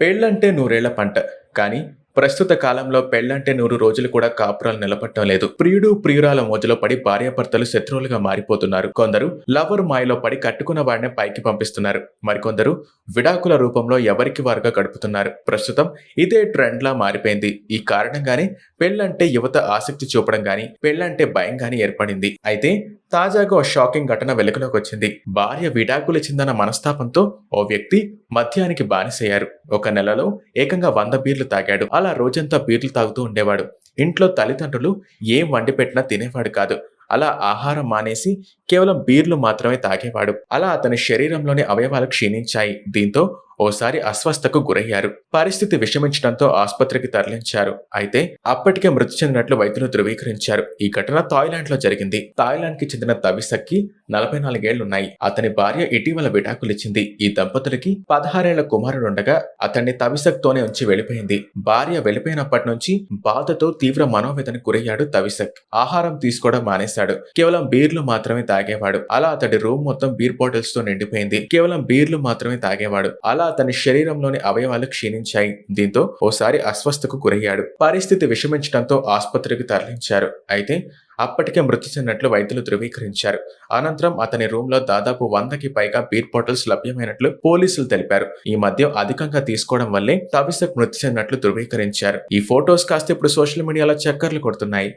పెళ్ళంటే నూరేళ్ళ పంట. కానీ ప్రస్తుత కాలంలో పెళ్ళంటే నూరు రోజులు కూడా కాపురాలు నిలబట్టడం లేదు. ప్రియుడు ప్రియురాల మోజులో పడి భార్యాభర్తలు శత్రువులుగా మారిపోతున్నారు. కొందరు లవర్ మాయలో పడి కట్టుకున్న వాడిని పైకి పంపిస్తున్నారు. మరికొందరు విడాకుల రూపంలో ఎవరికి వారుగా గడుపుతున్నారు. ప్రస్తుతం ఇదే ట్రెండ్లా మారిపోయింది. ఈ కారణంగానే పెళ్ళంటే యువత ఆసక్తి చూపడం గాని పెళ్ళంటే భయం గాని ఏర్పడింది. అయితే తాజాగా ఓ షాకింగ్ ఘటన వెలుగులోకి వచ్చింది. భార్య విడాకులు చెందన మనస్తాపంతో ఓ వ్యక్తి మద్యానికి బానిసయ్యారు. ఒక నెలలో ఏకంగా వంద బీర్లు తాగాడు. అలా రోజంతా బీర్లు తాగుతూ ఉండేవాడు. ఇంట్లో తల్లిదండ్రులు ఏం వండి పెట్టినా తినేవాడు కాదు. అలా ఆహారం మానేసి కేవలం బీర్లు మాత్రమే తాగేవాడు. అలా అతని శరీరంలోని అవయవాలు క్షీణించాయి. దీంతో ఓసారి అస్వస్థకు గురయ్యారు. పరిస్థితి విషమించడంతో ఆసుపత్రికి తరలించారు. అయితే అప్పటికే మృతి చెందినట్లు వైద్యులు ధృవీకరించారు. ఈ ఘటన థాయిలాండ్లో జరిగింది. థాయిలాండ్కి చెందిన తవిసక్కి నలభై నాలుగేళ్ళున్నాయి అతని భార్య ఇటీవల విడాకులిచ్చింది. ఈ దంపతులకి పదహారేళ్ళ కుమారుడుండగా అతన్ని తవిసక్ తోనే ఉంచి వెళ్ళిపోయింది భార్య వెళ్ళిపోయినప్పటి నుంచి బాధతో తీవ్ర మనోవేదనకు గురయ్యాడు తవిసక్. ఆహారం తీసుకోవడం మానేశాడు. కేవలం బీర్లు మాత్రమే తాగేవాడు. అలా అతడి రూమ్ మొత్తం బీర్ బాటిల్స్తో నిండిపోయింది. కేవలం బీర్లు మాత్రమే తాగేవాడు. అలా అతని శరీరంలోని అవయవాలు క్షీణించాయి. దీంతో ఓసారి అస్వస్థకు గురయ్యాడు. పరిస్థితి విషమించడంతో ఆసుపత్రికి తరలించారు. అయితే అప్పటికే మృతి చెందినట్లు వైద్యులు ధృవీకరించారు. అనంతరం అతని రూమ్లో దాదాపు వందకి పైగా బీర్ బాటిల్స్ లభ్యమైనట్లు పోలీసులు తెలిపారు. ఈ మద్యం అధికంగా తీసుకోవడం వల్లే తవిసక్ మృతి చెందినట్లు ధృవీకరించారు. ఈ ఫోటోస్ కాస్త ఇప్పుడు సోషల్ మీడియాలో చక్కర్లు కొడుతున్నాయి.